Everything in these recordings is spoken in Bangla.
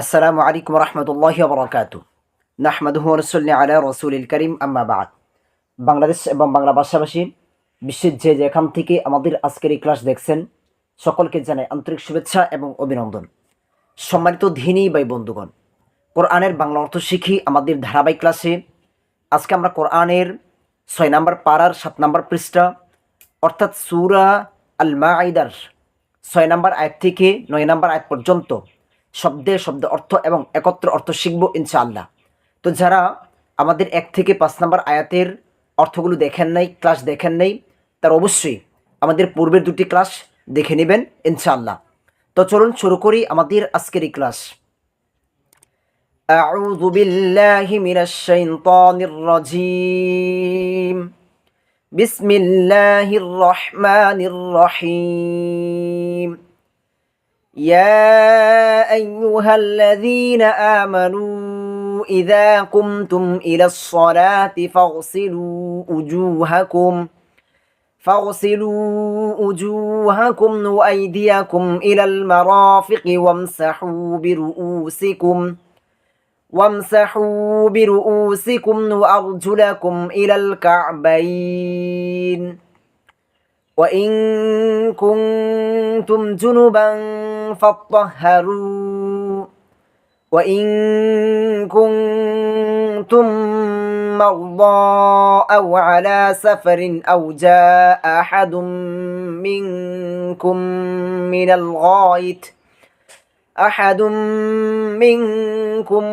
আসসালামু আলাইকুম রহমতুল্লাহ বরকাত নাহমাদুহ রসুল্লি আলা রসুল করিম আম্মা বাদ বাংলাদেশ এবং বাংলা ভাষাভাষী বিশ্বের যে যেখান থেকে আমাদের আজকের ক্লাস দেখছেন, সকলকে জানাই আন্তরিক শুভেচ্ছা এবং অভিনন্দন। সম্মানিত ধিনী বাই বন্ধুগণ, কোরআনের বাংলা অর্থ শিখি আমাদের ধারাবাহিক ক্লাসে আজকে আমরা কোরআনের ছয় নম্বর পাড়ার সাত নম্বর পৃষ্ঠা, অর্থাৎ সুরা আল মাঈদার ছয় নম্বর আয়াত থেকে নয় নম্বর আয়াত পর্যন্ত শব্দে শব্দ অর্থ এবং একত্র অর্থ শিখব ইনশাআল্লাহ তো যারা আমাদের এক থেকে পাঁচ নম্বর আয়াতের অর্থগুলো দেখেন নাই ক্লাস দেখেন নাই তার অবশ্যই আমাদের পূর্বের দুটি ক্লাস দেখে নেবেন ইনশাআল্লাহ তো চলুন শুরু করি আমাদের আজকের এই ক্লাস أعوذ بالله من الشيطان الرجيم بسم الله الرحمن الرحيم يا أيها الذين آمنوا إذا قمتم إلى الصلاة فاغسلوا وجوهكم فاغسلوا وجوهكم وأيديكم إلى المرافق وامسحوا برؤوسكم وامسحوا برؤوسكم وأرجلكم إلى الكعبين. وإن كنتم جنبا فاطهروا وإن كنتم مرضى أو على سفر أو جاء أحد منكم من الغائط أحد منكم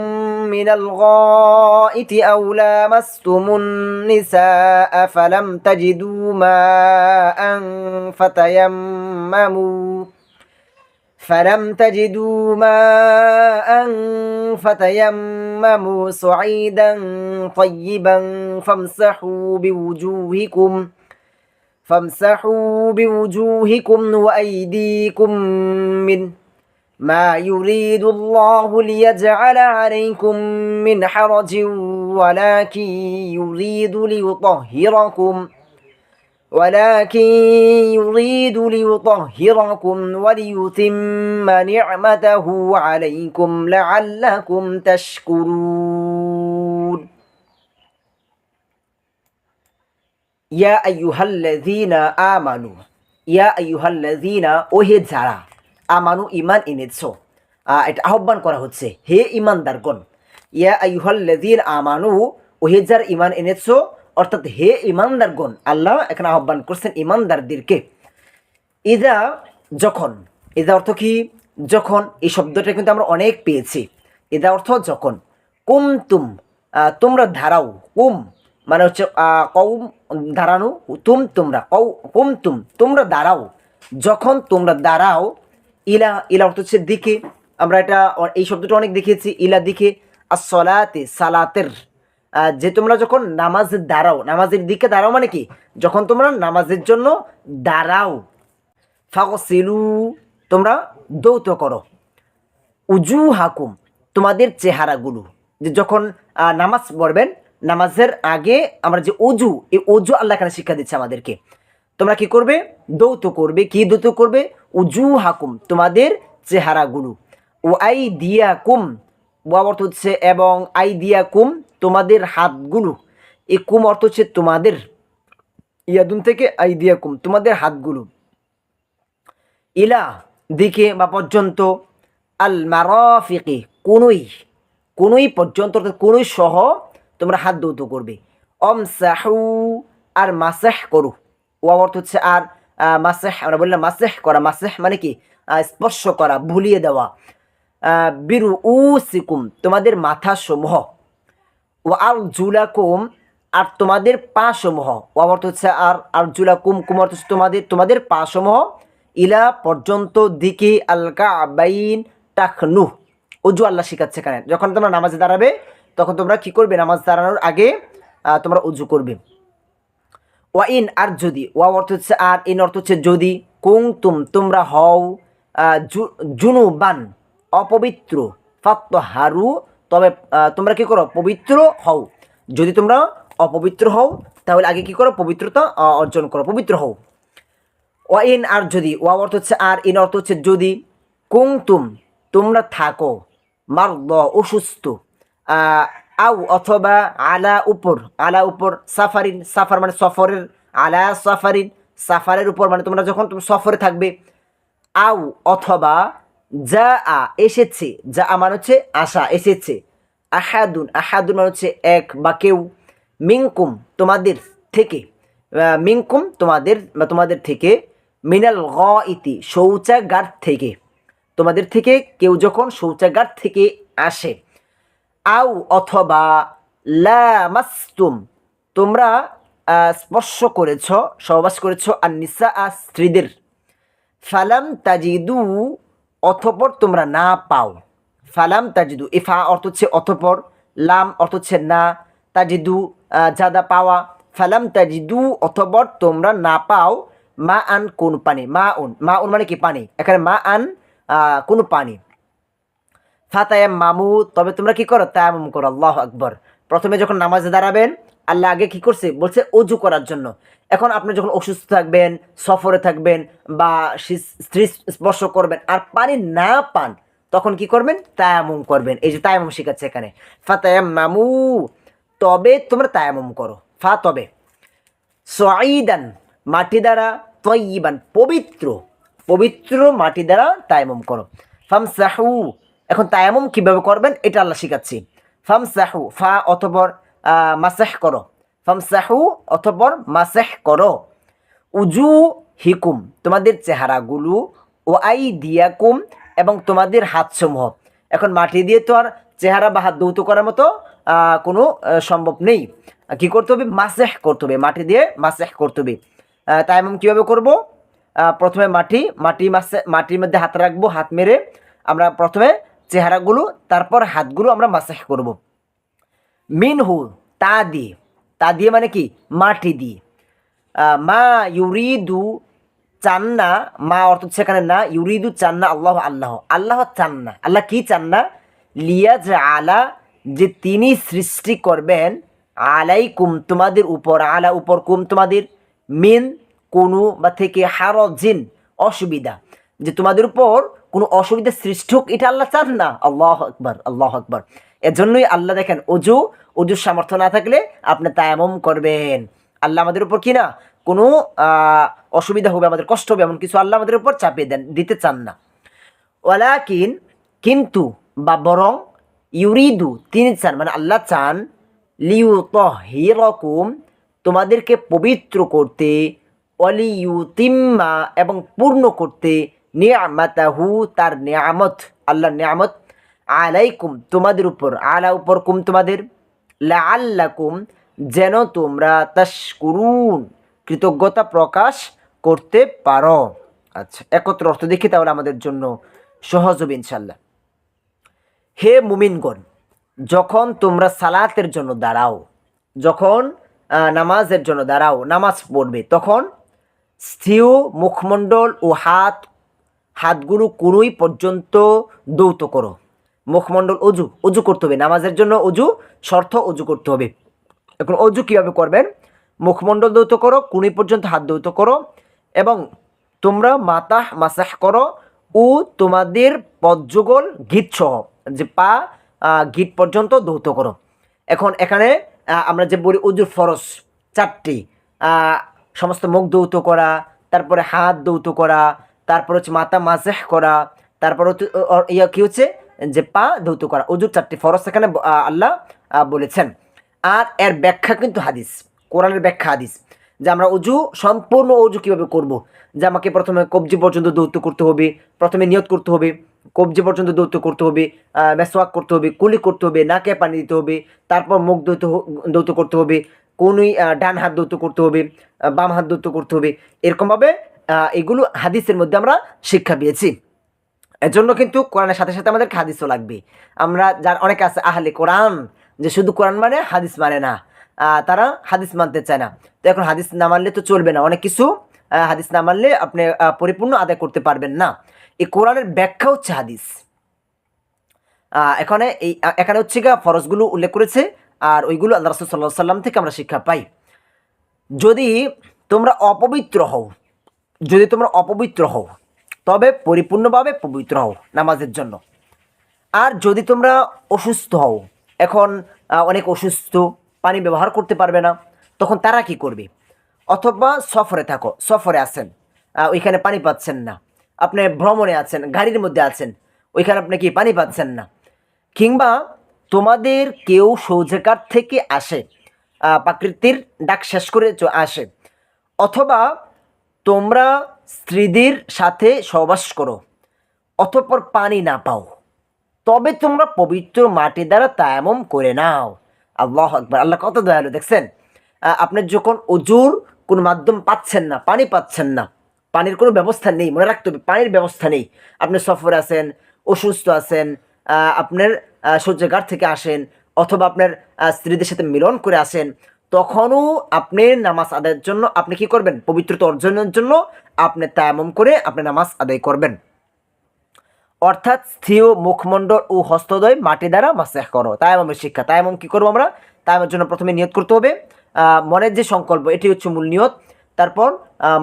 من الغائط أو لامستم النساء فلم تجدوا ماء فتيمموا فلم تجدوا ماء فتيمموا صعيدا طيبا فامسحوا بوجوهكم فامسحوا بوجوهكم وأيديكم منه ما يريد الله ليجعل عليكم من حرج ولكن يريد ليطهركم ولكن يريد ليطهركم وليتم نعمته عليكم لعلكم تشكرون. يا أيها الذين آمنوا يا أيها الذين أهد আমানু ইমান এনেছো। এটা আহ্বান করা হচ্ছে হে ইমানদারগণ ইয়া আইহাল্লাযীন আমানু ওহে যার ইমান এনেছো অর্থাৎ হে ইমানদারগণ আল্লাহ এখানে আহ্বান করছেন ইমানদারদেরকে ইদা যখন ইদা অর্থ কি? যখন এই শব্দটা কিন্তু আমরা অনেক পেয়েছি। ইদা অর্থ যখন কুমতুম আহ, তোমরা ধারাও কুম মানে হচ্ছে কৌম দাঁড়ানো তুম তোমরা কৌ কুম তুম তোমরা দাঁড়াও যখন তোমরা দাঁড়াও ইলা ইলা অর্থ হচ্ছে দিকে। আমরা এটা, এই শব্দটা অনেক দেখেছি ইলা দিকে। আর সলাতে সালাতের যে তোমরা যখন নামাজ দাঁড়াও, নামাজের দিকে দাঁড়াও মানে কি? যখন তোমরা নামাজের জন্য দাঁড়াও, ফাগসিলু, তোমরা দৌত করো। উজু হাকুম তোমাদের চেহারাগুলো। যে যখন নামাজ পড়বেন, নামাজের আগে আমরা যে অজু এই অজু আল্লাহ এখানে শিক্ষা দিচ্ছে আমাদেরকে। তোমরা কি করবে? দৌত করবে। কি দৌত করবে? উজু হাকুম তোমাদের চেহারাগুলো। ও আই দিয়া কুম অর্থ হচ্ছে এবং আই দিয়া কুম তোমাদের হাতগুলো। এই কুম অর্থ হচ্ছে তোমাদের। ইয়াদুন থেকে আই দিয়া কুম তোমাদের হাতগুলো। ইলা দিকে বা পর্যন্ত। আল মারাফিকে, কোনই কোনই পর্যন্ত, অর্থাৎ কোনই সহ তোমরা হাত দৌত করবে। অম সাহু আর মাসেহ করু। ও অর্থ হচ্ছে আর মাসেহ, আমরা বললাম মাসেহ করা, মাসেহ মানে কি? স্পর্শ করা, ভুলিয়ে দেওয়া। বিরু উ সিকুম তোমাদের মাথা সমূহ ও আর জুলাকুম আর তোমাদের পা সমূহ ও অর্থ হচ্ছে আর আর জুলাকুম কুম অর্থ তোমাদের তোমাদের পা সমূহ ইলা পর্যন্ত দিকে আলকা আবাইন টাকনু অজু আল্লাহ শিখাচ্ছে এখানে। যখন তোমরা নামাজে দাঁড়াবে, তখন তোমরা কি করবে? নামাজ দাঁড়ানোর আগে তোমরা উজু করবে। ওয়া ইন আর যদি। ওয়া অর্থ হচ্ছে আর, ইন অর্থ হচ্ছে যদি। কুং তুম তোমরা হও জুনুবান, অপবিত্র। ফাত্ত হারু তবে তোমরা কি করো? পবিত্র হও। যদি তোমরা অপবিত্র হও, তাহলে আগে কি করো? পবিত্রতা অর্জন করো। পবিত্র হও। ওয়া ইন আর যদি। ওয়া অর্থ হচ্ছে আর, ইন অর্থ হচ্ছে যদি। কুংতুম তোমরা থাকো। মারদ, অসুস্থ। আউ অথবা আলা উপর আলা উপর সাফারিন, সাফার মানে সফরের, আলা সাফারিন, সাফারের উপর মানে তোমরা যখন তুমি সফরে থাকবে আউ অথবা যা আ এসেছে যা আমার হচ্ছে আশা, এসেছে। আহাদুন আহাদুন মানে হচ্ছে এক বা কেউ। মিঙ্কুম তোমাদের থেকে মিঙ্কুম তোমাদের বা তোমাদের থেকে, মিনাল গ ইতি শৌচাগার থেকে। তোমাদের থেকে কেউ যখন শৌচাগার থেকে আসে আউ অথবা লামাস্তুম তোমরা স্পর্শ করেছ, সহবাস করেছ আর নিসা আর স্ত্রীদের। ফালাম তাজিদু, অথপর তোমরা না পাও। ফালাম তাজিদু, ইফা অর্থ হচ্ছে অথপর, লাম অর্থ হচ্ছে না, তাজিদু জাদা পাওয়া। ফালাম তাজিদু, অথপর তোমরা না পাও, মা আন কোন পানি? মা উন মা উন মানে কি পানি? এখানে মা আন কোনো পানি। ফাতায়াম মামু, তবে তোমরা কি করো? তায়ামুম করো, আল্লাহ আকবর। প্রথমে যখন নামাজে দাঁড়াবেন, আল্লাহ আগে কি করছে? বলছে অজু করার জন্য। এখন আপনি যখন অসুস্থ থাকবেন, সফরে থাকবেন বা স্ত্রী স্পর্শ করবেন আর পানি না পান, তখন কি করবেন? তায়ামুম করবেন। এই যে তায়ামুম শিখাচ্ছে এখানে। ফাতায়াম মামু, তবে তোমরা তায়ামুম করো। ফা তবে। সঈদান, মাটি দ্বারা তৈবান পবিত্র। পবিত্র মাটি দ্বারা তায়ামুম করো। ফাম সাহু এখন তায়ামুম কীভাবে করবেন, এটা আল্লাহ শিখাচ্ছি। ফাম সাহু ফা অথবর মাসেহ করো। ফাম সাহু অথবর, মাসেহ করো। উজু হিকুম তোমাদের চেহারাগুলো ও আই দিয়াকুম এবং তোমাদের হাতসমূহ। এখন মাটি দিয়ে তো আর চেহারা বা হাত দৌত করার মতো কোনো সম্ভব নেই। কি করতে হবে? মাসেহ করতে হবে। মাটি দিয়ে মাসেহ করতে হবে। তাই কীভাবে করব? প্রথমে মাটি মাটি মাসে, মাটির মধ্যে হাত রাখব, হাত মেরে। আমরা প্রথমে চেহারাগুলো, তারপর হাতগুলো আমরা মাসেহ করব। মিনহু, তা দিয়ে। তা দিয়ে মানে কি? মাটি দিয়ে। মা ইউরিদু চান না মা অর্থ সেখানে না, ইউরিদু চান না আল্লাহ আল্লাহ। আল্লাহ চান না আল্লাহ কি চান না লিয়াজ আলা যে তিনি সৃষ্টি করবেন আলাই কুম তোমাদের উপর, আলা উপর কুম তোমাদের, মিন কোনো বা থেকে হার হারজিন অসুবিধা। যে তোমাদের উপর কোনো অসুবিধা সৃষ্টি হোক, এটা আল্লাহ চান না। আল্লাহ আকবর আল্লাহ আকবর। এজন্যই আল্লাহ দেখেন, অজু, অজুর সামর্থ্য না থাকলে আপনি তায়ামম করবেন। আল্লাহ আমাদের উপর কি না, কোনো অসুবিধা হবে, আমাদের কষ্ট হবে, এমন কিছু আল্লাহ আমাদের উপর চাপিয়ে দেন, দিতে চান না। ওয়ালাকিন, কিন্তু, বা বরং ইউরিদু, তিনি চান মানে আল্লাহ চান লিউ তহিরকুম তোমাদেরকে পবিত্র করতে অলিউতিম্মা এবং পূর্ণ করতে নিয়ামাতাহু তার নিয়ামত, আল্লাহর নিয়ামত। আলাইকুম তোমাদের উপর, আলা উপর কুম তোমাদের? লাআল্লাকুম যেন তোমরা তাশকুরুন, কৃতজ্ঞতা প্রকাশ করতে পারো। আচ্ছা একত্র অর্থ দেখি তাহলে আমাদের জন্য। সহজ হবে ইনশাল্লাহ হে মুমিনগণ, যখন তোমরা সালাতের জন্য দাঁড়াও, যখন নামাজের জন্য দাঁড়াও, নামাজ পড়বে, তখন স্থির মুখমণ্ডল ও হাত হাতগুলো কোনোই পর্যন্ত দৌত করো। মুখমণ্ডল অজু অজু করতে হবে। নামাজের জন্য অজু, শর্ত অজু করতে হবে। এখন অজু কীভাবে করবেন? মুখমণ্ডল দৌত করো কুনি পর্যন্ত হাত দৌত করো এবং তোমরা মাতাহ, মাসাহ করো ও তোমাদের পদযুগল গীত সহ যে পা গীত পর্যন্ত দৌত করো। এখন এখানে আমরা যে বলি অজুর ফরস চারটি সমস্ত মুখ দৌত করা, তারপরে হাত দৌত করা তারপর হচ্ছে মাথা মাসেহ করা তারপর ইয়া কি হচ্ছে? যে পা ধৌত করা। অজুর চারটি ব- আহ, আল্লাহ বলেছেন। আর এর ব্যাখ্যা কিন্তু হাদিস কোরআনের ব্যাখ্যা হাদিস যে আমরা অজু সম্পূর্ণ অজু কীভাবে করব? যে আমাকে প্রথমে কবজি পর্যন্ত দৌত করতে হবে প্রথমে নিয়ত করতে হবে কবজি পর্যন্ত দৌত করতে হবে মেসওয়াক করতে হবে কুলি করতে হবে নাকে পানি দিতে হবে তারপর মুখ দৌত দৌত করতে হবে কোনই ডান হাত দৌত করতে হবে বাম হাত দৌত করতে হবে। এরকমভাবে এগুলো হাদিসের মধ্যে আমরা শিক্ষা পেয়েছি। এজন্য কিন্তু কোরআনের সাথে সাথে আমাদের হাদিসও লাগবে। আমরা যার অনেকে আছে আহলে কোরআন, যে শুধু কোরআন মানে হাদিস মানে না। তারা হাদিস মানতে চায় না। তো এখন হাদিস না মানলে তো চলবে না। অনেক কিছু হাদিস না মানলে আপনি পরিপূর্ণ আদায় করতে পারবেন না। এই কোরআনের ব্যাখ্যা হচ্ছে হাদিস। এখানে এই, এখানে হচ্ছে গা ফরজগুলো উল্লেখ করেছে, আর ওইগুলো আল্লাহ রসুল সাল্লাহ সাল্লাম থেকে আমরা শিক্ষা পাই। যদি তোমরা অপবিত্র হও যদি তোমরা অপবিত্র হও, তবে পরিপূর্ণভাবে পবিত্র হও নামাজের জন্য। আর যদি তোমরা অসুস্থ হও, এখন অনেক অসুস্থ, পানি ব্যবহার করতে পারবে না, তখন তারা কি করবে? অথবা সফরে থাকো, সফরে আছেন ওইখানে পানি পাচ্ছেন না, আপনি ভ্রমণে আছেন, গাড়ির মধ্যে আছেন, ওইখানে আপনি কি পানি পাচ্ছেন না? কিংবা তোমাদের কেউ সৌজাকার থেকে আসে প্রাকৃতির ডাক শেষ করে আসে, অথবা তোমরা স্ত্রীদের সাথে সহবাস করো, অতঃপর পানি না পাও। তবে তোমরা পবিত্র মাটি দ্বারা তায়ামম করে নাও। আল্লাহ আকবার। আল্লাহ কত দয়ালু, দেখছেন? আপনি যখন অজুর কোনো মাধ্যম পাচ্ছেন না, পানি পাচ্ছেন না, পানির কোনো ব্যবস্থা নেই, মনে রাখতে হবে, পানির ব্যবস্থা নেই। আপনি সফরে আছেন, অসুস্থ আছেন আপনার শৌচাগার থেকে আসেন, অথবা আপনার স্ত্রীদের সাথে মিলন করে আসেন তখনও আপনি নামাজ আদায়ের জন্য আপনি কি করবেন? পবিত্রতা অর্জনের জন্য আপনি তায়ামম করে আপনি নামাজ আদায় করবেন। অর্থাৎ স্থির মুখমণ্ডল ও হস্তদয় মাটি দ্বারা মাসেহ করো তায়ামের শিক্ষা। তায়ামম কী করব আমরা? তায়ামের জন্য প্রথমে নিয়ত করতে হবে। মনের যে সংকল্প, এটি হচ্ছে মূল নিয়ত। তারপর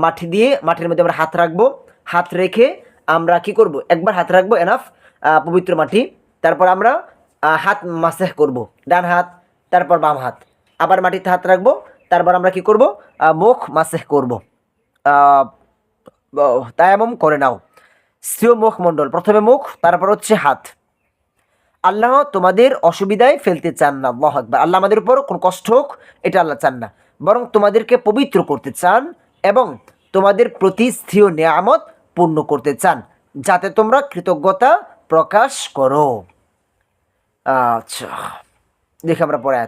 মাটি দিয়ে, মাটির মধ্যে আমরা হাত রাখব। হাত রেখে আমরা কি করব? একবার হাত রাখব, এনাফ পবিত্র মাটি। তারপর আমরা হাত মাসেহ করব। ডান হাত, তারপর বাম হাত। আবার মাটিতে হাত রাখব, তারপর আমরা কি করব? মুখ মাসেহ করব। তায়ামম করে নাও। স্ত্রীয় মুখমণ্ডল প্রথমে মুখ, তারপর হচ্ছে হাত। আল্লাহ তোমাদের অসুবিধায় ফেলতে চান না, আল্লাহ আকবার। আল্লাহ আমাদের উপর কোনো কষ্ট হোক, এটা আল্লাহ চান না। বরং তোমাদেরকে পবিত্র করতে চান এবং তোমাদের প্রতি স্থির নিয়ামত পূর্ণ করতে চান, যাতে তোমরা কৃতজ্ঞতা প্রকাশ করো। আচ্ছা দেখি আমরা পরে।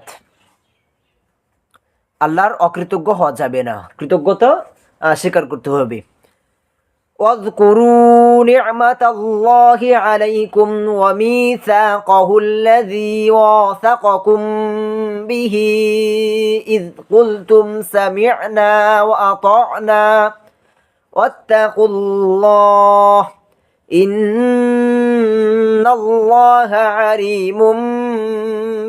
আল্লাহর অকৃতজ্ঞ হওয়া যাবে না কৃতজ্ঞতা আহ, স্বীকার করতে হবে واذكروا نعمة الله عليكم وميثاقه الذي واثقكم به إذ قلتم سمعنا وأطعنا واتقوا الله إن الله عليم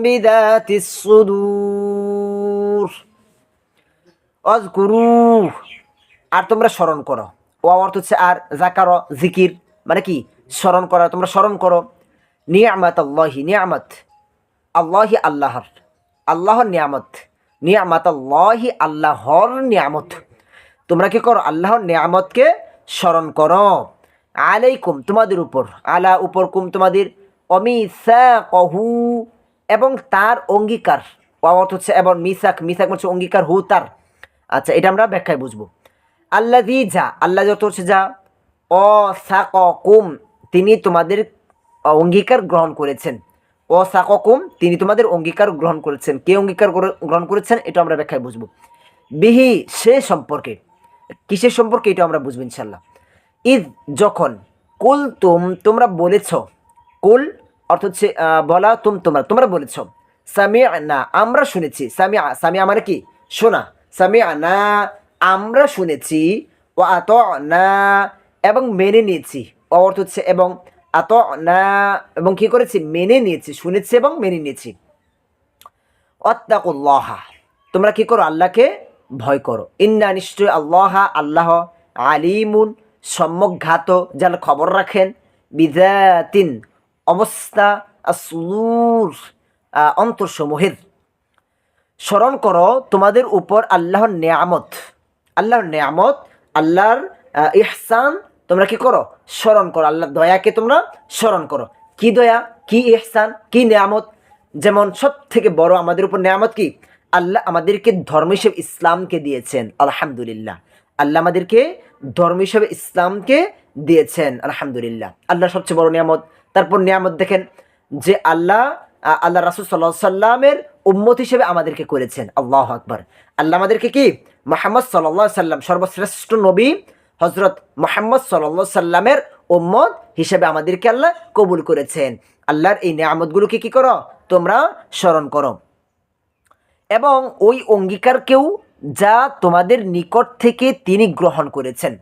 بذات الصدور অজকুরু। আর তোমরা স্মরণ করো। ও অর্থ হচ্ছে আর জাকার জিকির মানে কি? স্মরণ করা, তোমরা স্মরণ করো। নিয়ামত আল্লাহি নিয়ামত। আল্লাহি আল্লাহর। আল্লাহর নিয়ামত। নিয়ামত আল্লাহি আল্লাহর নিয়ামত। তোমরা কি করো? আল্লাহর নিয়ামতকে স্মরণ করো। আলাইকুম তোমাদের উপর। আলা উপর কুম তোমাদের। অমিসা কহু এবং তার অঙ্গীকার। অর্থ হচ্ছে এবং মিসাক। মিসাক হচ্ছে অঙ্গীকার, হু, তার। আচ্ছা এটা আমরা ব্যাখ্যায় বুঝব। আল্লাহ দি যা, আল্লাহ যত হচ্ছে যা অ সাকুম তিনি তোমাদের অঙ্গীকার গ্রহণ করেছেন। অ সাকুম তিনি তোমাদের অঙ্গীকার গ্রহণ করেছেন। কে অঙ্গীকার গ্র- গ্রহণ করেছেন? এটা আমরা ব্যাখ্যায় বুঝব। বিহি, সে সম্পর্কে, কিসের সম্পর্কে এটা আমরা বুঝব ইনশাল্লাহ ঈদ যখন কুল তুম তোমরা বলেছ, কুল অর্থ হচ্ছে বলা তুম তোমরা তোমরা বলেছ সামিয়া না আমরা শুনেছি সামিয়া সামিয়া মানে কি? শোনা। সামিয়া না আমরা শুনেছি, ও আত না এবং মেনে নিয়েছি। অর্থ হচ্ছে এবং আত না এবং কি করেছি? মেনে নিয়েছি, শুনেছি এবং মেনে নিয়েছি। অত্তাকুল্লাহা তোমরা কি করো? আল্লাহকে ভয় করো। ইন্না নিশ্চয় আল্লাহ আল্লাহ আলিমুন, সম্যকঘাত, যার খবর রাখেন বিদাতিন অবস্থা আসুর অন্তরসমূহের। স্মরণ করো তোমাদের উপর আল্লাহর নেয়ামত। আল্লাহর নেয়ামত, আল্লাহর ইহসান তোমরা কি করো? স্মরণ করো। আল্লাহর দয়াকে তোমরা স্মরণ করো। কি দয়া? কি ইহসান? কি নেয়ামত? যেমন সব থেকে বড় আমাদের উপর নেয়ামত কি? আল্লাহ আমাদেরকে ধর্ম হিসেবে ইসলামকে দিয়েছেন। আলহামদুলিল্লাহ। আল্লাহ আমাদেরকে ধর্ম হিসেবে ইসলামকে দিয়েছেন। আলহামদুলিল্লাহ। আল্লাহ সবচেয়ে বড় নিয়ামত। তারপর নিয়ামত দেখেন যে আল্লাহ আল্লাহ রাসুল সাল্লাহ সাল্লামের উম্মত হিসেবে আমাদেরকে করেছেন। আল্লাহ আকবর। আল্লাহ আমাদেরকে কি? মোহাম্মদ সাল্লাহ সাল্লাম সর্বশ্রেষ্ঠ নবী হজরত মোহাম্মদ সাল্লাহ সাল্লামের উম্মত হিসেবে আমাদেরকে আল্লাহ কবুল করেছেন। আল্লাহর এই নিয়ামতগুলোকে কি করো? তোমরা স্মরণ করো। এবং ওই অঙ্গীকারকেও যা তোমাদের নিকট থেকে তিনি গ্রহণ করেছেন।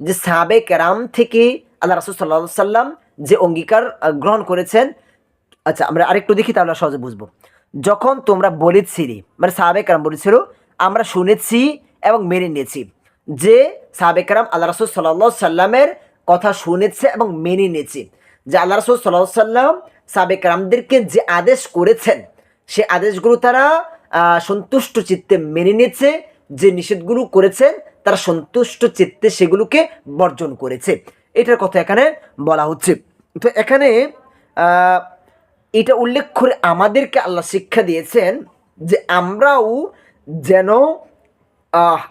যে সাবে কেরাম থেকে আল্লাহ রাসুল সাল্লাহ সাল্লাম যে অঙ্গীকার গ্রহণ করেছেন। আচ্ছা আমরা আরেকটু দেখি, তাহলে সহজে বুঝব। যখন তোমরা বলেছিলি মানে সাহাবে কারাম বলেছিল, আমরা শুনেছি এবং মেনে নিয়েছি। যে সাহাবে কারাম আল্লাহ রাসুল সাল্লাহ সাল্লামের কথা শুনেছে এবং মেনে নিয়েছে। যে আল্লাহ রাসুল সাল্লাহ সাল্লাম সাবেক রামদেরকে যে আদেশ করেছেন, সে আদেশগুলো তারা সন্তুষ্ট চিত্তে মেনে নিয়েছে। যে নিষেধগুলো করেছেন, তারা সন্তুষ্ট চিত্তে সেগুলোকে বর্জন করেছে। এটার কথা এখানে বলা হচ্ছে। তো এখানে এটা উল্লেখ করে আমাদেরকে আল্লাহ শিক্ষা দিয়েছেন যে আমরাও যেন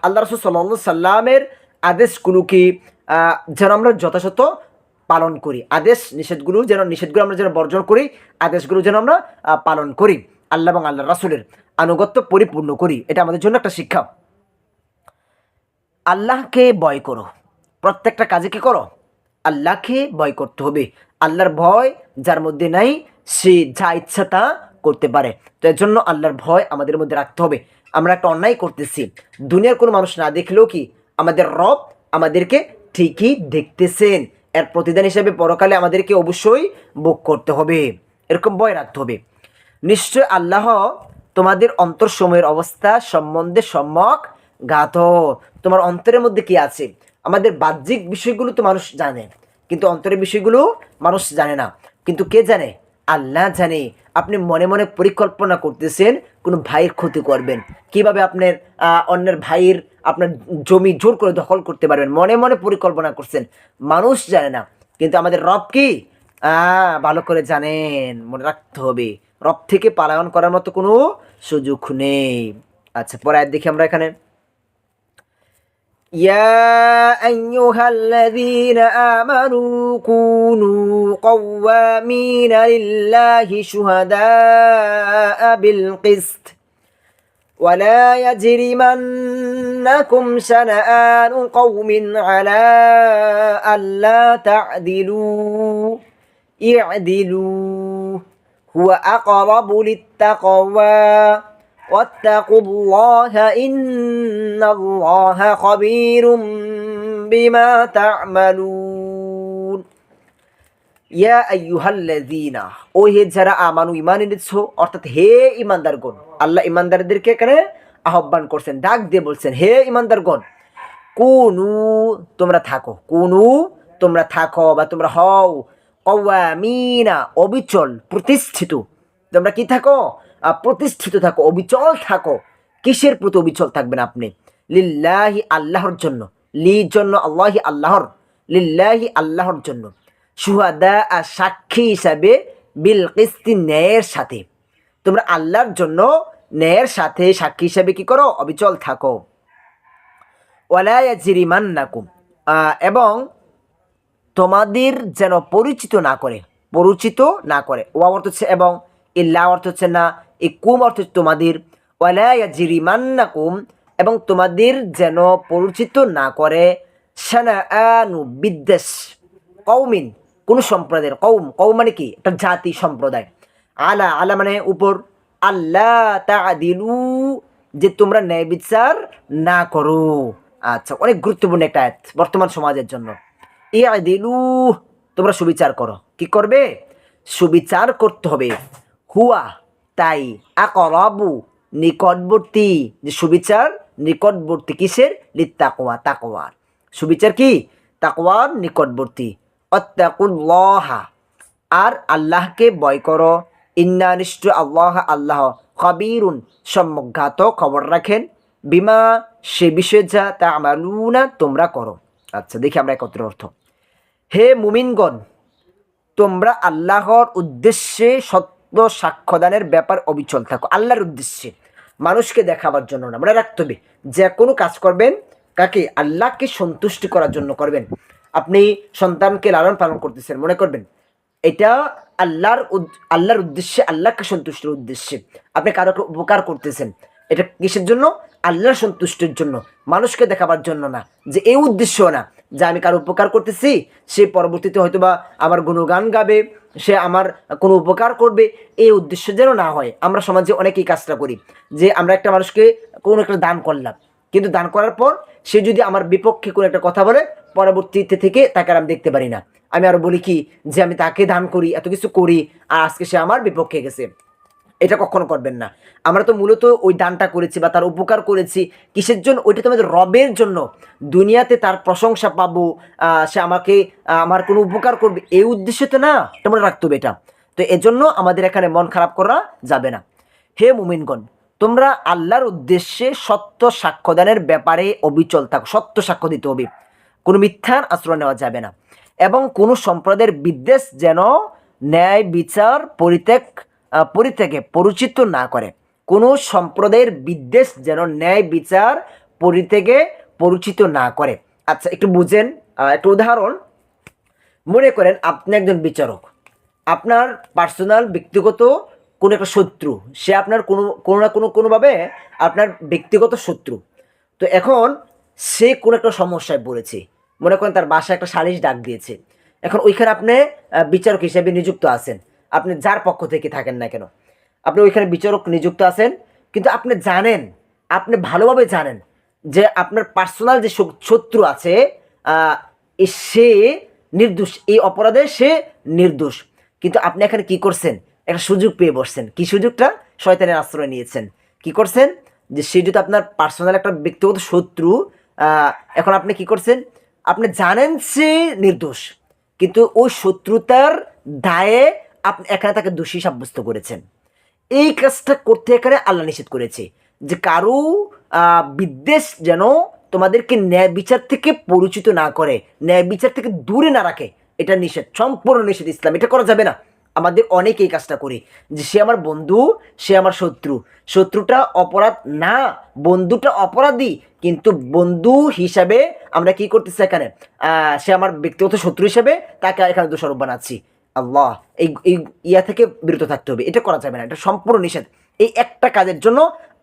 আল্লাহ রসুল সাল্লা সাল্লামের আদেশগুলোকে যেন আমরা যথাযথ পালন করি। আদেশ নিষেধগুলো যেন, নিষেধগুলো আমরা যেন বর্জন করি, আদেশগুলো যেন আমরা পালন করি। আল্লাহ এবং আল্লাহ রাসুলের আনুগত্য পরিপূর্ণ করি। এটা আমাদের জন্য একটা শিক্ষা। আল্লাহকে ভয় করো। প্রত্যেকটা কাজে কি করো? আল্লাহকে ভয় করতে হবে। আল্লাহর ভয় যার মধ্যে নাই সে যা ইচ্ছা তা করতে পারে। তো এর জন্য আল্লাহর ভয় আমাদের মধ্যে রাখতে হবে। আমরা একটা অন্যায় করতেছি। দুনিয়ার কোনো মানুষ না দেখলেও কি আমাদের রব আমাদেরকে ঠিকই দেখতেছেন। এর প্রতিদান হিসেবে পরকালে আমাদেরকে অবশ্যই ভোগ করতে হবে। এরকম ভয় রাখতে হবে। নিশ্চয় আল্লাহ তোমাদের অন্তর সময়ের অবস্থা সম্বন্ধে সম্যক গাত তোমার অন্তরের মধ্যে কি আছে? আমাদের বাহ্যিক বিষয়গুলো তো মানুষ জানে। কিন্তু অন্তরের বিষয়গুলো মানুষ জানে না। কিন্তু কে জানে? আল্লাহ জানে, আপনি মনে মনে পরিকল্পনা করতেছেন, কোনো ভাইয়ের ক্ষতি করবেন। কীভাবে আপনার অন্যের ভাইয়ের আপনার জমি জোর করে দখল করতে পারবেন? মনে মনে পরিকল্পনা করছেন। মানুষ জানে না। কিন্তু আমাদের রব কি? ভালো করে জানেন, মনে রাখতে হবে। রব থেকে পালায়ন করার মতো কোনো সুযোগ নেই। আচ্ছা পরে দেখি আমরা এখানে। يا أيها الذين آمنوا كونوا قوامين لله شهداء بالقسط. ولا يجرمنكم شنآن قوم على ألا تعدلوا. اعدلوا. هو أقرب للتقوى. واتقوا الله إن الله خبير بما تعملون ইয়া আইয়ুহাল্লাযীনা ও হে যারা আমানু ঈমান এনেছো অর্থাৎ হে ঈমানদারগণ আল্লাহ ঈমানদারদেরকে এখানে আহ্বান করছেন ডাক দিয়ে বলছেন হে ঈমানদারগণ কুনু তোমরা থাকো কুনু তোমরা থাকো বা তোমরা হও কওয়ামিনা অবিচল প্রতিষ্ঠিত তোমরা কি থাকো আহ, প্রতিষ্ঠিত থাকো, অবিচল থাকো। কিসের প্রতি অবিচল থাকবেন আপনি? লিল্লাহি আল্লাহর জন্য। লি জন্য আল্লাহি আল্লাহর। লিল্লাহি আল্লাহর জন্য। সুহাদা আর সাক্ষী হিসাবে বিল কিস্তি ন্যায়ের সাথে। তোমরা আল্লাহর জন্য ন্যায়ের সাথে সাক্ষী হিসাবে কি করো? অবিচল থাকো। ওয়ালায়া জিরিমান্নাকুম এবং তোমাদের যেন পরিচিত না করে, পরিচিত না করে। ও অর্থ ইল্লা অর্থ হচ্ছে না এই কুম অর্থ হচ্ছে তোমাদের। ওয়ালায়া জিরিমান্নাকুম এবং তোমাদের যেন পরিচিত না করে। সানা বিদ্বেষ কৌমিন কোন সম্প্রদায়ের কৌম কৌম মানে কি? একটা জাতি সম্প্রদায়। আলা আলা মানে উপর। আল্লাহ তা তাদিলু যে তোমরা ন্যায় বিচার না করো। আচ্ছা অনেক গুরুত্বপূর্ণ একটা আয়াত বর্তমান সমাজের জন্য। ইয়াদিলু, তোমরা সুবিচার করো। কি করবে? সুবিচার করতে হবে। হুয়া, তাই আকরাবু নিকটবর্তী যে সুবিচার, নিকটবর্তী কিসের? লিত্তাকোয়া তাকোয়ার সুবিচার কি? তাকওয়ার নিকটবর্তী। অত্যাকুল্লাহা আর আল্লাহকে বয় করো। ইন্না নিশ্চয় আল্লাহ আল্লাহ কবিরুন সম্যজ্ঞাত খবর রাখেন। বিমা সে বিষয়ে যা তা আমালুনা, তোমরা করো। আচ্ছা দেখি আমরা একত্র অর্থ। হে মুমিনগণ, তোমরা আল্লাহর উদ্দেশ্যে সত্য সাক্ষ্যদানের ব্যাপার অবিচল থাকো, আল্লাহর উদ্দেশ্যে। মানুষকে দেখাবার জন্য না, মনে রাখতে হবে, যে কোনো কাজ করবেন, কাকে? আল্লাহকে সন্তুষ্টি করার জন্য করবেন। আপনি সন্তানকে লালন পালন করতেছেন, মনে করবেন। এটা আল্লাহর আল্লাহর উদ্দেশ্যে, আল্লাহকে সন্তুষ্টির উদ্দেশ্যে। আপনি কারও উপকার করতেছেন, এটা কিসের জন্য? আল্লাহর সন্তুষ্টির জন্য, মানুষকে দেখাবার জন্য না, যে এই উদ্দেশ্য না, যে আমি কারও উপকার করতেছি, সে পরবর্তীতে হয়তো বা আমার গুণগান গাবে সে আমার কোনো উপকার করবে, এই উদ্দেশ্য যেন না হয়। আমরা সমাজে অনেকেই কাজটা করি, যে আমরা একটা মানুষকে কোনো একটা দান করলাম। কিন্তু দান করার পর সে যদি আমার বিপক্ষে কোনো একটা কথা বলে, পরবর্তীতে থেকে তাকে আর আমি দেখতে পারি না। আমি আরও বলি কি, যে আমি তাকে দান করি, এত কিছু করি, আর আজকে সে আমার বিপক্ষে গেছে। এটা কখনো করবেন না। আমরা তো মূলত ওই দানটা করেছি বা তার উপকার করেছি। কিসের জন্য? ওইটা তো আমাদের রবের জন্য। দুনিয়াতে তার প্রশংসা পাবো সে আমাকে আমার কোনো উপকার করবে। এই উদ্দেশ্যে তো না, এটা মনে রাখতে হবে এটা। তো এজন্য আমাদের এখানে মন খারাপ করা যাবে না। হে মুমিনগণ, তোমরা আল্লাহর উদ্দেশ্যে সত্য সাক্ষ্যদানের ব্যাপারে অবিচল থাকো। সত্য সাক্ষ্য দিতে হবে। কোনো মিথ্যার আশ্রয় নেওয়া যাবে না। এবং কোনো সম্প্রদায়ের বিদ্বেষ যেন ন্যায় বিচার পরিত্যাগ পরিত্যাগে পরিচিত না করে। কোনো সম্প্রদায়ের বিদ্বেষ যেন ন্যায় বিচার পরিত্যাগে পরিচিত না করে। আচ্ছা একটু বুঝেন একটু উদাহরণ। মনে করেন আপনি একজন বিচারক। আপনার পার্সোনাল, ব্যক্তিগত কোনো একটা শত্রু, সে আপনার কোনো কোনো না কোনো, কোনোভাবে আপনার ব্যক্তিগত শত্রু। তো এখন সে কোনো একটা সমস্যায় পড়েছে। মনে করেন তার বাসায় একটা সালিশ ডাক দিয়েছে। এখন ওইখানে আপনি বিচারক হিসেবে নিযুক্ত আছেন। আপনি যার পক্ষ থেকে থাকেন না কেন? আপনি ওইখানে বিচারক নিযুক্ত আছেন, কিন্তু আপনি জানেন, আপনি ভালোভাবে জানেন যে আপনার পার্সোনাল যে শত্রু আছে সে নির্দোষ, এই অপরাধে সে নির্দোষ। কিন্তু আপনি এখানে কি করছেন? একটা সুযোগ পেয়ে বসছেন। কি সুযোগটা? শয়তানের আশ্রয় নিয়েছেন। কি করছেন? যে সে যদি আপনার পার্সোনাল একটা ব্যক্তিগত শত্রু এখন আপনি কি করছেন? আপনি জানেন সে নির্দোষ, কিন্তু ওই শত্রুতার দায়ে আপনি এখানে তাকে দোষী সাব্যস্ত করেছেন। এই কাজটা করতে এখানে আল্লাহ নিষেধ করেছে যে কারও বিদ্বেষ যেন তোমাদেরকে ন্যায় বিচার থেকে পরিচিত না করে, ন্যায় বিচার থেকে দূরে না রাখে, এটা নিষেধ, সম্পূর্ণ নিষেধ ইসলাম। এটা করা যাবে না। আমাদের অনেক এই কাজটা করি যে সে আমার বন্ধু, সে আমার শত্রু। শত্রুটা অপরাধ না, বন্ধুটা অপরাধী, কিন্তু বন্ধু হিসাবে আমরা কি করতেছি এখানে? সে আমার ব্যক্তিগত শত্রু হিসাবে তাকে এখানে দোষারোপ বানাচ্ছি। আল্লাহ, এই এই ইয়া থেকে বিরত থাকতে হবে, এটা করা যাবে না, এটা সম্পূর্ণ নিষেধ। এই একটা কাজের জন্য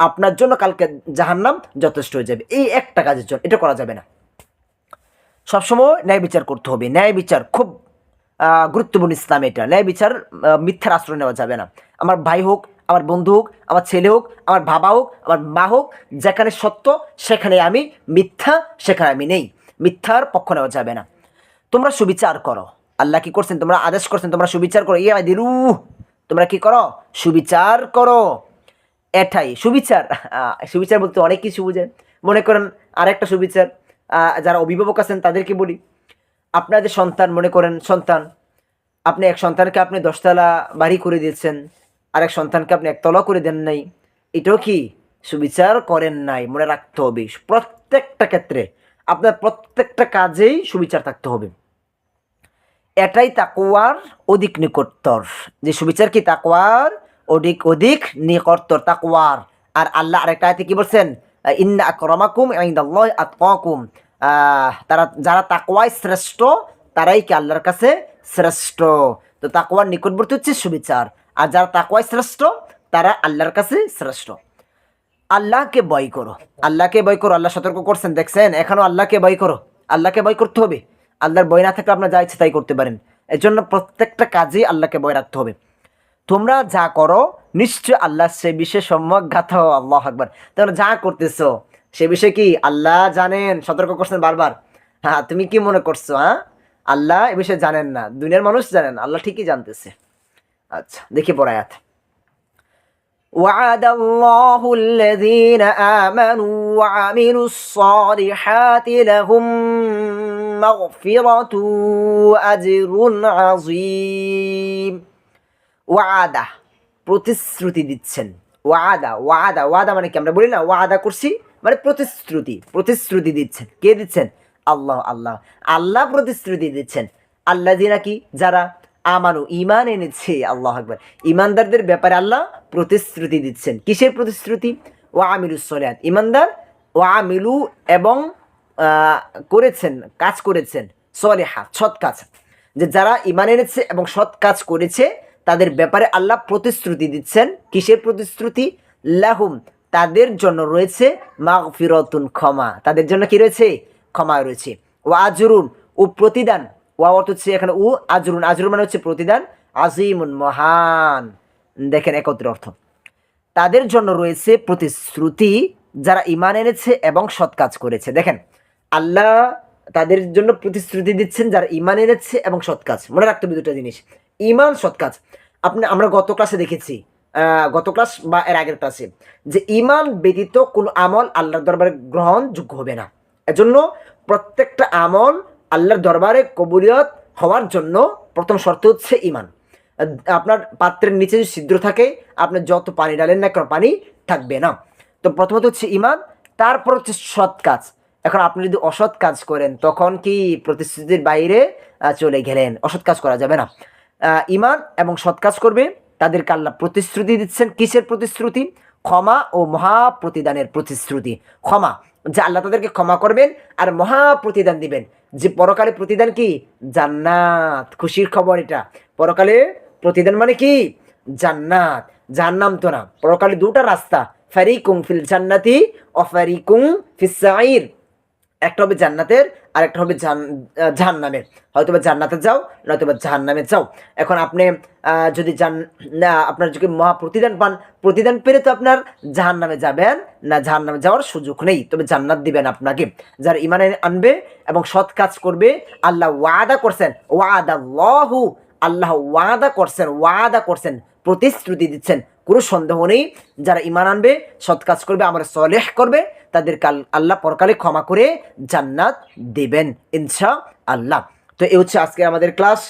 আপনার জন্য কালকে জাহান্নাম যথেষ্ট হয়ে যাবে, এই একটা কাজের জন্য, এটা করা যাবে না। সবসময় ন্যায় বিচার করতে হবে, ন্যায় বিচার খুব গুরুত্বপূর্ণ ইসলাম এটা, ন্যায় বিচার মিথ্যার আশ্রয় নেওয়া যাবে না। আমার ভাই হোক, আমার বন্ধু হোক, আমার ছেলে হোক, আমার বাবা হোক, আমার মা হোক, যেখানে সত্য সেখানে আমি মিথ্যা, সেখানে আমি নেই, মিথ্যার পক্ষ নেওয়া যাবে না। তোমরা সুবিচার করো। আল্লাহ কি করছেন? তোমরা আদেশ করছেন, তোমরা সুবিচার করো। ইয়া দিরু, তোমরা কি করো? সুবিচার করো। এটাই, সুবিচার। সুবিচার বলতে অনেক কিছু বুঝেন। মনে করেন আরেকটা সুবিচার যারা অভিভাবক আছেন তাদেরকে বলি। আপনাদের সন্তান, মনে করেন সন্তান, আপনি এক সন্তানকে আপনি দশতলা বাড়ি করে দিয়েছেন আরেক সন্তানকে আপনি একতলা করে দেন নাই, এটাও কি সুবিচার করেন নাই? মনে রাখতে হবে। প্রত্যেকটা ক্ষেত্রে আপনার প্রত্যেকটা কাজেই সুবিচার থাকতে হবে। এটাই তাকুয়ার অধিক নিকটতর। যে সুবিচার কি তাকুয়ার অধিক অধিক নিকটতর তাকুয়ার আর আল্লাহ আরেকটা আয়তে কি বলছেন? ইন্না আকরামাকুম আহ, তারা যারা তাকওয়ায় শ্রেষ্ঠ তারাই কি আল্লাহর কাছে শ্রেষ্ঠ। তো তাকওয়ার নিকটবর্তী হচ্ছে সুবিচার। আর যারা তাকওয়ায় শ্রেষ্ঠ তারা আল্লাহর কাছে শ্রেষ্ঠ। আল্লাহকে বয় করো। আল্লাহকে বয় করো। আল্লাহ সতর্ক করছেন দেখছেন? এখনও আল্লাহকে বয় করো। আল্লাহকে বয় করতে হবে। আল্লাহর ভয় না থাকলে আপনার যা ইচ্ছে তাই করতে পারেন এর জন্য প্রত্যেকটা কাজেই আল্লাহকে ভয় রাখতে হবে তোমরা যা করো নিশ্চয় আল্লাহ সে বিষয়ে সম্যক গাথ আল্লাহ আকবার তোমরা যা করতেছো সে বিষয়ে কি আল্লাহ জানেন সতর্ক করছেন বারবার হ্যাঁ তুমি কি মনে করছো হ্যাঁ আল্লাহ এ বিষয়ে জানেন না দুনিয়ার মানুষ জানেন আল্লাহ ঠিকই জানতেছে আচ্ছা দেখি পড়ায়াত وعد الله الذين آمنوا وعملوا الصالحات لهم مغفرة وأجر عظيم ওয়াদা প্রতিশ্রুতি দিচ্ছেন ওয়াদা ওয়াদা ওয়াদা মানে কি আমরা বলি না ওয়াদা করছি মানে প্রতিশ্রুতি প্রতিশ্রুতি দিচ্ছেন কে দিচ্ছেন আল্লাহ আল্লাহ আল্লাহ প্রতিশ্রুতি দিচ্ছেন আল্লাহ দিনা কি যারা আমানু ইমান এনেছে আল্লাহ আকবর ইমানদারদের ব্যাপারে আল্লাহ প্রতিশ্রুতি দিচ্ছেন কিসের প্রতিশ্রুতি ওয়া আমিলু সলিয়াত ইমানদার ওয়া আমিলু এবং আহ, করেছেন, কাজ করেছেন সলেহা সৎ কাজ। যে যারা ইমান এনেছে এবং সৎ কাজ করেছে, তাদের ব্যাপারে আল্লাহ প্রতিশ্রুতি দিচ্ছেন। কিসের প্রতিশ্রুতি? লাহুম, তাদের জন্য রয়েছে মাগফিরতুন ক্ষমা। তাদের জন্য কি রয়েছে? ক্ষমা রয়েছে। ও আজরুন, ও প্রতিদান। ও অর্থ হচ্ছে এখানে ও আজরুন। আজরুন মানে হচ্ছে প্রতিদান। আজিমুন মহান। দেখেন একত্রে অর্থ। তাদের জন্য রয়েছে প্রতিশ্রুতি যারা ইমান এনেছে এবং সৎ কাজ করেছে। দেখেন আল্লাহ তাদের জন্য প্রতিশ্রুতি দিচ্ছেন যারা ইমান এনেছে এবং সৎ কাজ। মনে রাখতে হবে দুটো জিনিস। ইমান সৎ কাজ। আপনি, আমরা গত ক্লাসে দেখেছি গত ক্লাস বা এর আগের ক্লাসে যে ইমান ব্যতীত কোনো আমল আল্লাহর দরবারে গ্রহণযোগ্য হবে না। এজন্য প্রত্যেকটা আমল আল্লাহর দরবারে কবুলিয়ত হওয়ার জন্য প্রথম শর্ত হচ্ছে ইমান আপনার পাত্রের নিচে যদি ছিদ্র থাকে, আপনি যত পানি ডালেন না কেন, পানি থাকবে না। তো প্রথমত হচ্ছে ইমান তারপর হচ্ছে সৎ কাজ। এখন আপনি যদি অসৎ কাজ করেন, তখন কি প্রতিশ্রুতির বাইরে চলে গেলেন? অসৎ কাজ করা যাবে না। ইমান এবং সৎ কাজ করবে, তাদেরকে আল্লাহ প্রতিশ্রুতি দিচ্ছেন। কিসের প্রতিশ্রুতি? ক্ষমা ও মহা প্রতিদানের প্রতিশ্রুতি। ক্ষমা, যে আল্লাহ তাদেরকে ক্ষমা করবেন আর মহা প্রতিদান দিবেন। যে পরকালে প্রতিদান কি? জান্নাত। খুশির খবর এটা। পরকালে প্রতিদান মানে কি? জান্নাত। জাহান্নাম তো না। পরকালে দুটা রাস্তা। ফারিকুং ফিল জান্নাতি ও ফারিকুং ফিস সাইর একটা হবে জান্নাতের আর একটা হবে জাহান্নামের হয়তো বা জান্নাতে যাও নয়তো বা জাহান্নামে যাও। এখন আপনি যদি জান আপনার যদি মহা প্রতিদান পান, প্রতিদান পেলে তো আপনার জাহান্নামে যাবেন, না জাহান্নামে যাওয়ার সুযোগ নেই। তবে জান্নাত দিবেন আপনাকে। যার ইমানে আনবে এবং সৎ কাজ করবে, আল্লাহ ওয়াদা করছেন। ওয়াদা লহু আল্লাহ ওয়াদা করছেন ওয়াদা করছেন, প্রতিশ্রুতি দিচ্ছেন। কোনো সন্দেহ নেই। যারা ইমান আনবে, সৎ কাজ করবে আমার সলেহ করবে তাদের কাল আল্লাহ পরকালে ক্ষমা করে জান্নাত দেবেন ইনশা আল্লাহ তো এই হচ্ছে আজকে আমাদের ক্লাস।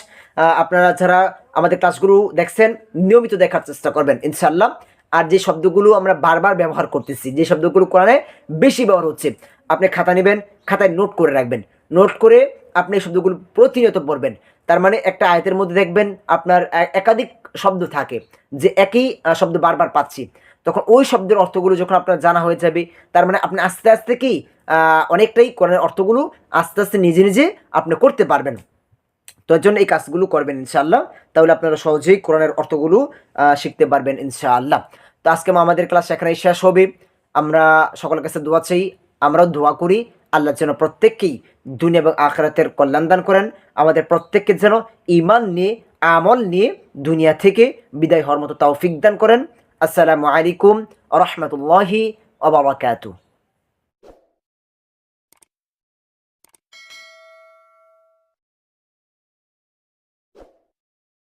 আপনারা যারা আমাদের ক্লাসগুলো দেখছেন, নিয়মিত দেখার চেষ্টা করবেন, ইনশাআল্লাহ। আর যে শব্দগুলো আমরা বারবার ব্যবহার করতেছি, যে শব্দগুলো কোরআনে বেশি ব্যবহার হচ্ছে, আপনি খাতা নেবেন, খাতায় নোট করে রাখবেন। নোট করে আপনি এই শব্দগুলো প্রতিনিয়ত পড়বেন। তার মানে একটা আয়তের মধ্যে দেখবেন আপনার একাধিক শব্দ থাকে, যে একই শব্দ বারবার পাচ্ছি। তখন ওই শব্দের অর্থগুলো যখন আপনার জানা হয়ে যাবে, তার মানে আপনি আস্তে আস্তে কি অনেকটাই কোরআনের অর্থগুলো আস্তে আস্তে নিজে নিজে আপনি করতে পারবেন। তো এর জন্য এই কাজগুলো করবেন ইনশাআল্লাহ। তাহলে আপনারা সহজেই কোরআনের অর্থগুলো শিখতে পারবেন ইনশাআল্লাহ। তো আজকে আমাদের ক্লাস এখানেই শেষ হবে। আমরা সকলের কাছে দোয়া চাই, আমরাও দোয়া করি। আল্লাহ যেন প্রত্যেককেই দুনিয়া এবং আখরাতের কল্যাণ দান করেন। আমাদের প্রত্যেককে যেন ইমান নিয়ে, আমল নিয়ে দুনিয়া থেকে বিদায় হওয়ার মতো তৌফিক দান করেন। আসসালামু আলাইকুম রহমতুল্লাহি আবাকাতু